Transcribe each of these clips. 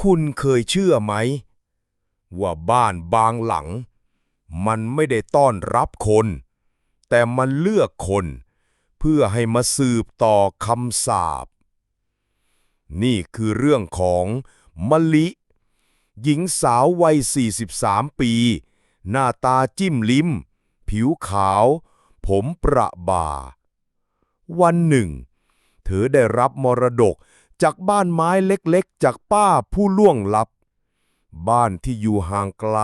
คุณเคยเชื่อไหม ว่าบ้านบางหลัง มันไม่ได้ต้อนรับคน แต่มันเลือกคน เพื่อให้มาสืบต่อคำสาปนี่คือเรื่องของมะลิ หญิงสาววัย 43 ปี หน้าตาจิ้มลิ้ม ผิวขาว ผมประบ่า วันหนึ่ง เธอได้รับมรดก จากบ้านไม้เล็กๆ จากป้าผู้ล่วงลับ บ้านที่อยู่ห่างไกล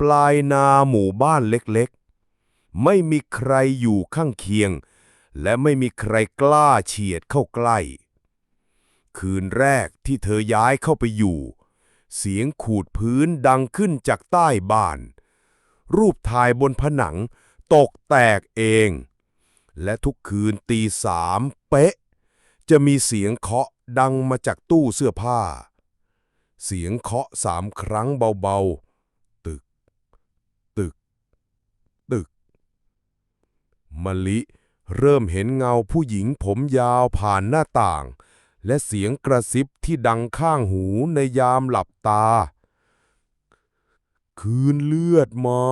ปลายนาหมู่บ้านเล็กๆ ไม่มีใครอยู่ข้างเคียง และไม่มีใครกล้าเฉียดเข้าใกล้ คืนแรกที่เธอย้ายเข้าไปอยู่ เสียงขูดพื้นดังขึ้นจากใต้บ้าน รูปถ่ายบนผนังตกแตกเอง และทุกคืนตีสามเป๊ะ จะมีเสียงเคาะดังมาจากตู้เสื้อผ้า เสียงเคาะสามครั้งเบาๆ ตึก ตึก ตึก มะลิเริ่มเห็นเงาผู้หญิงผมยาวผ่านหน้าต่าง และเสียงกระซิบที่ดังข้างหูในยามหลับตา คืนเลือดมา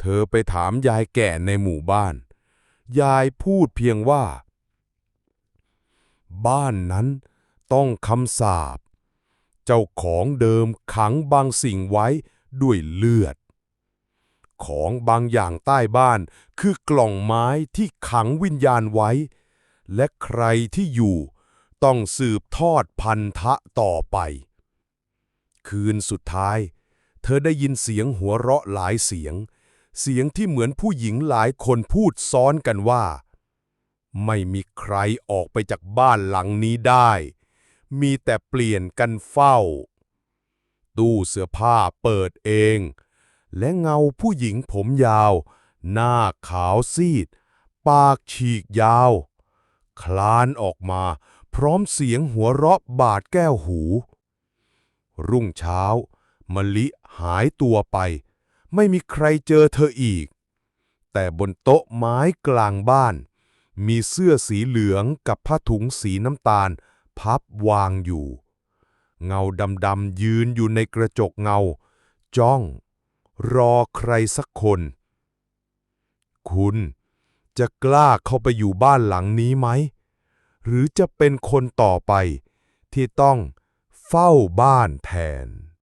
เธอไปถามยายแก่ในหมู่บ้าน ยายพูดเพียงว่า บ้านนั้นต้องคำสาป เจ้าของเดิมขังบางสิ่งไว้ด้วยเลือด ของบางอย่างใต้บ้านคือกล่องไม้ที่ขังวิญญาณไว้ และใครที่อยู่ต้องสืบทอดพันธะต่อไป คืนสุดท้าย เธอได้ยินเสียงหัวเราะหลายเสียง เสียงที่เหมือนผู้หญิงหลายคนพูดซ้อนกันว่า ไม่มีใครออกไปจากบ้านหลังนี้ได้ มีแต่เปลี่ยนกันเฝ้า ตู้เสื้อผ้าเปิดเอง และเงาผู้หญิงผมยาว หน้าขาวซีด ปากฉีกยาว คลานออกมา พร้อมเสียงหัวเราะบาดแก้วหู รุ่งเช้ามะลิหายตัวไป ไม่มีใครเจอเธออีก แต่บนโต๊ะไม้กลางบ้าน มีเสื้อสีเหลืองกับผ้าถุงสีน้ำตาล พับวางอยู่ เงาดำๆยืนอยู่ในกระจกเงา จ้อง รอใครสักคน คุณจะกล้าเข้าไปอยู่บ้านหลังนี้ไหม หรือจะเป็นคนต่อไปที่ต้องเฝ้าบ้านแทน